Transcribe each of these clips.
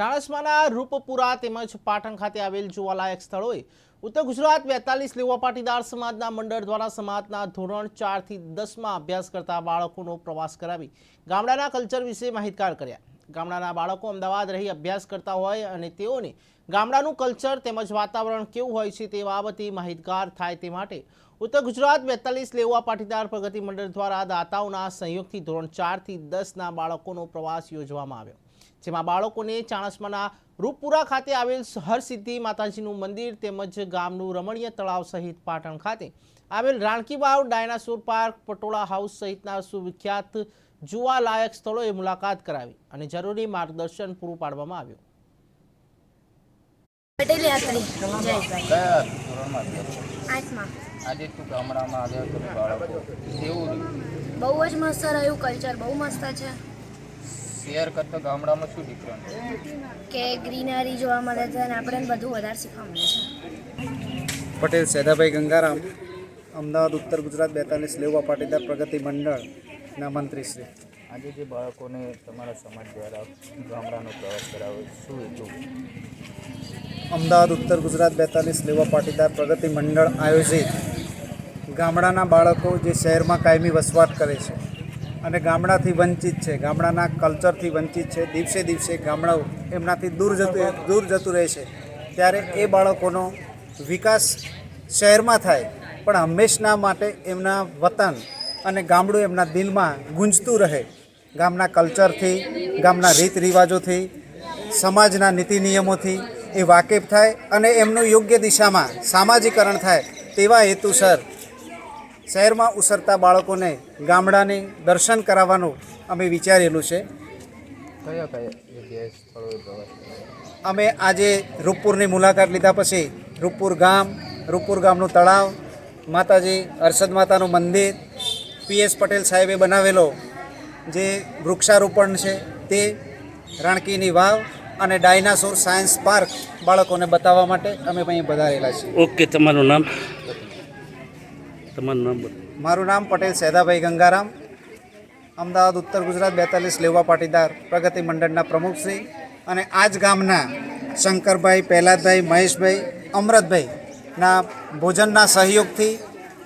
ચાણસ્માના રૂપપુરા તેમજ પાટણ ખાતે આવેલ જોવાલાયક સ્થળોએ ઉત્તર ગુજરાત બેતાલીસ લેવા પાટીદાર સમાજના મંડળ દ્વારા સમાજના ધોરણ ચારથી દસમાં અભ્યાસ કરતા બાળકોનો પ્રવાસ કરાવી ગામડાના કલ્ચર વિશે માહિતગાર કર્યા. ગામડાના બાળકો અમદાવાદ રહી અભ્યાસ કરતા હોય અને તેઓને ગામડાનું કલ્ચર તેમજ વાતાવરણ કેવું હોય છે તે બાબતે માહિતગાર થાય તે માટે ઉત્તર ગુજરાત બેતાલીસ લેવા પાટીદાર પ્રગતિ મંડળ દ્વારા દાતાઓના સહયોગથી ધોરણ ચારથી દસના બાળકોનો પ્રવાસ યોજવામાં આવ્યો. જેમાં બાળકોને ચાણસમાના રૂપપુરા ખાતે આવેલ હરસિદ્ધિ માતાજીનું મંદિર તેમજ ગામનું રમણીય તળાવ સહિત પાટણ ખાતે આવેલ Rani ki Vav dinosaur park Patola house સહિતના સુવિખ્યાત જોવાલાયક સ્થળોએ મુલાકાત કરાવી અને જરૂરી માર્ગદર્શન પૂરું પાડવામાં આવ્યું. પટેલ યાત્રી જયેશભાઈ કયા ધોરણમાં અભ્યાસ કરો? આઠમાં. આજે તું ગામડામાં આવ્યા તો બાળકો? કેવું બહુ જ મસ્ત રહ્યું કલ્ચર બહુ મસ્ત છે. શેર કરતા ગામડામાં શું ડિફરન્સ કે ગ્રીનરી જોવા મળે છે અને આપણને બધું વધારે શીખવા મળે છે. પટેલ સેદાભાઈ ગંગારામ અમદાવાદ ઉત્તર ગુજરાત બેતાલીસ લેવા પાટીદાર પ્રગતિ મંડળના મંત્રીશ્રી આજે જે બાળકોને તમારા સમાજ દ્વારા ગામડાનો પ્રવાસ કરાવે શું હેતુ? અમદાવાદ ઉત્તર ગુજરાત બેતાલીસ લેવા પાટીદાર પ્રગતિ મંડળ આયોજિત ગામડાના બાળકો જે શહેરમાં કાયમી વસવાટ કરે છે. અને ગામડાથી વંચિત છે. ગામડાના કલ્ચરથી વંચિત છે. દિવસે દિવસે ગામડાઓ એમનાથી દૂર જતું દૂર જતું રહે છે. ત્યારે એ બાળકોનો વિકાસ શહેરમાં થાય, પણ હંમેશના માટે એમના વતન અને ગામડું એમના દિલમાં ગુંજતું રહે. ગામના કલ્ચરથી, ગામના રીત રિવાજોથી, સમાજના નીતિ નિયમોથી એ વાકેફ થાય અને એમનું યોગ્ય દિશામાં સામાજિકરણ થાય તેવા હેતુસર શહેરમાં ઉસરતા બાળકોને ગામડાને દર્શન કરાવવાનું અમે વિચારેલું છે. અમે આજે રૂપપુરની મુલાકાત લીધા પછી રૂપપુર ગામ રૂપપુર ગામનું તળાવ માતાજી હર્ષદ માતાનું મંદિર પીએસ પટેલ સાહેબે બનાવેલો જે વૃક્ષારોપણ છે તે રાણકીની વાવ અને ડાયનાસોર સાયન્સ પાર્ક બાળકોને બતાવવા માટે અમે અહીં વધારેલા છીએ. ઓકે તમારું નામ? તમારું નામ મારું નામ પટેલ સેદાભાઈ ગંગારામ. અમદાવાદ, ઉત્તર ગુજરાત બેતાલીસ લેવા પાટીદાર પ્રગતિ મંડળના પ્રમુખશ્રી અને આ જ ગામના શંકરભાઈ, પહેલાદભાઈ, મહેશભાઈ, અમરતભાઈના ભોજનના સહયોગથી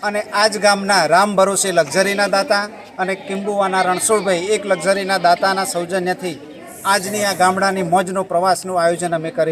અને આ જ ગામના રામ ભરોસે લક્ઝરીના દાતા અને કિંબુવાના રણછોડભાઈ એક લક્ઝરીના દાતાના સૌજન્યથી આજની આ ગામડાની મોજનો પ્રવાસનું આયોજન અમે કરી